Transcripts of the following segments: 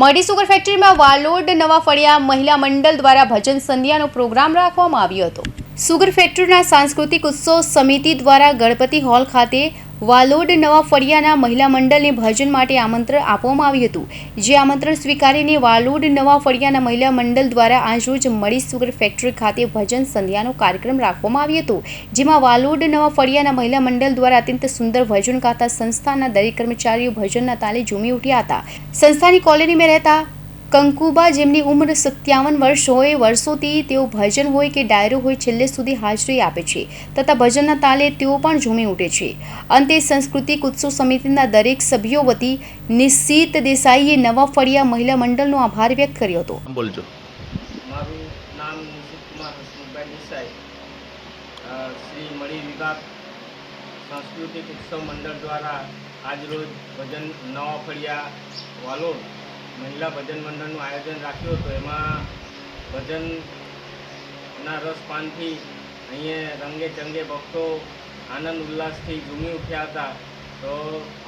મડી sugar ફેક્ટરીમાં વાલોડ નવા ફળિયા મહિલા મંડળ દ્વારા ભજન સંધ્યાનો પ્રોગ્રામ રાખવામાં આવ્યો હતો. સુગર ફેક્ટરીના સાંસ્કૃતિક ઉત્સવ સમિતિ દ્વારા ગણપતિ હોલ ખાતે વાલોડ નવા ફળિયાના મહિલા મંડળને ભજન માટે આમંત્રણ આપવામાં આવ્યું હતું. જે આમંત્રણ સ્વીકારીને વાલોડ નવા ફળિયાના મહિલા મંડળ દ્વારા આજરોજ મડી સુગર ફેક્ટરી ખાતે ભજન સંધ્યાનો કાર્યક્રમ રાખવામાં આવ્યો હતો. જેમાં વાલોડ નવા ફળિયાના મહિલા મંડળ દ્વારા અત્યંત સુંદર ભજન ગાતા સંસ્થાના દરેક કર્મચારીઓ ભજનના તાલે ઝૂમી ઉઠ્યા હતા. સંસ્થાની કોલોનીમાં રહેતા કંકુબા જેમની ઉંમર સત્યાવન વર્ષ હોય વર્ષોથી તેઓ ભજન હોય કે ડાયરો હોય છેલ્લે સુધી હાજરી આપે છે તથા ભજનના તાલે તેઓ પણ ઝૂમી ઉઠે છે. અંતે સાંસ્કૃતિક ઉત્સવ સમિતિના દરેક સભ્યો વતી નિશ્ચિત દેસાઈએ નવા ફળિયા મહિલા મંડળનો આભાર વ્યક્ત કર્યો હતો. બોલજો. મારું નામ નિશિત કુમાર હસમુખભાઈ દેસાઈ. શ્રી મળી વિભાગ સાંસ્કૃતિક ઉત્સવ મંડળ દ્વારા આજરોજ ભજન નવા ફળિયા વાલોડ મહિલા ભજન મંડળનું આયોજન રાખ્યું હતું. એમાં ભજનના રસપાનથી અહીંયા રંગે ચંગે ભક્તો આનંદ ઉલ્લાસથી ઝૂમી ઉઠ્યા હતા. તો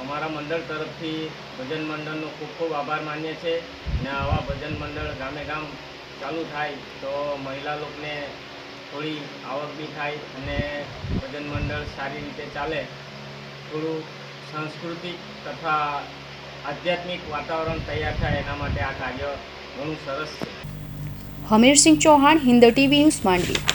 અમારા મંડળ તરફથી ભજન મંડળનો ખૂબ ખૂબ આભાર માનીએ છીએ ને આવા ભજન મંડળ ગામે ગામ ચાલુ થાય તો મહિલા લોકોને થોડી આવક બી થાય અને ભજન મંડળ સારી રીતે ચાલે. થોડું સાંસ્કૃતિક તથા આધ્યાત્મિક વાતાવરણ તૈયાર થાય એના માટે આ કાર્ય ઘણું સરસ છે. Hamirsinh Chauhan, Hind TV news Mandvi.